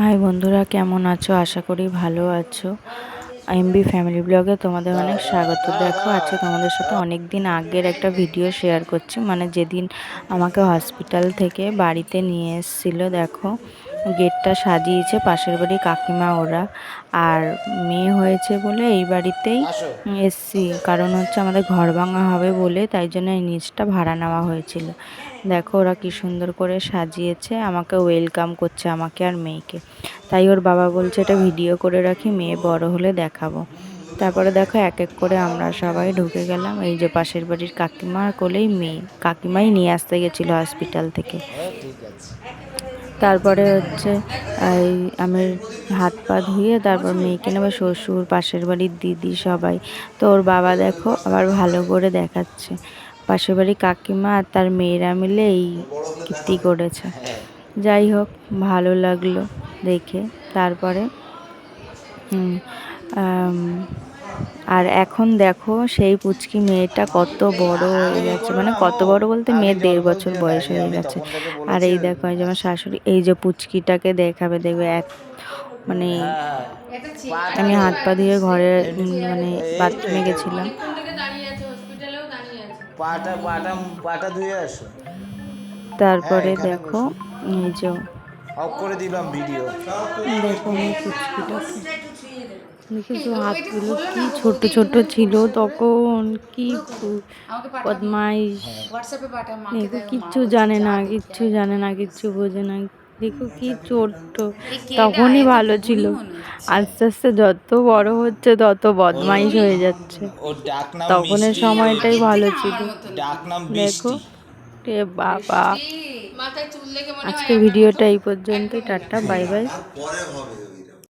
High বন্ধুরা, কেমন আছো? আশা করি ভালো আছো। এমবি ফ্যামিলি ব্লগে তোমাদের অনেক স্বাগত। দেখো, আজকে তোমাদের সাথে অনেক দিন আগের একটা ভিডিও শেয়ার করছি। মানে যেদিন আমাকে হসপিটাল থেকে বাড়িতে নিয়ে এসেছিল, দেখো গেটটা সাজিয়েছে পাশের বাড়ি কাকিমা ওরা। আর মেয়ে হয়েছে বলে এই বাড়িতেই এসছি। কারণ হচ্ছে আমাদের ঘর ভাঙা হবে বলে তাই জন্য এই নিচটা ভাড়া নেওয়া হয়েছিল। দেখো ওরা কি সুন্দর করে সাজিয়েছে আমাকে ওয়েলকাম করছে আমাকে আর মেয়েকে। তাই ওর বাবা বলছে এটা ভিডিও করে রাখি মেয়ে বড় হলে দেখাবো। তারপরে দেখো এক এক করে আমরা সবাই ঢুকে গেলাম। এই যে পাশের বাড়ির কাকিমার কোলেই মেয়ে কাকিমাই নিয়ে আসতে গেছিল হসপিটাল থেকে। তারপরে হচ্ছে, এই আমি হাত পা ধুয়ে তারপর মেয়েকে নেবে শ্বশুর, পাশের বাড়ির দিদি সবাই। তো ওর বাবা দেখো আবার ভালো করে দেখাচ্ছে। পাশের বাড়ি কাকিমা আর তার মেয়েরা মিলে এই কীর্তি করেছে। যাই হোক, ভালো লাগল দেখে। তারপরে আর এখন দেখো সেই পুচকি মেয়েটা কত বড় হয়ে গেছে। মানে কত বড় বলতে মেয়ের দেড় বছর বয়স হয়ে গেছে। আর এই দেখো এই যে আমার শাশুড়ি এই যে পুচকিটাকে দেখাবে দেখবে এক মানে আমি হাত পা দিয়ে ঘরে মানে বাথরুমে গেছিলাম। তারপরে দেখো এই যে অফ করে দিলাম ভিডিও। দেখো আমি পুচকিটাকে। দেখেছ হাতগুলো কি ছোট ছোট ছিল তখন কি বদমাইশ। দেখো কিচ্ছু জানে না কিচ্ছু জানে না কিচ্ছু বোঝে না। দেখো কি ছোট্ট। তখনই ভালো ছিল। আস্তে আস্তে যত বড় হচ্ছে তত বদমাইশ হয়ে যাচ্ছে। তখনের সময়টাই ভালো ছিল। দেখো এ বাবা। আজকে ভিডিওটা এই পর্যন্তই। Tata bye bye. পরে হবে। ওই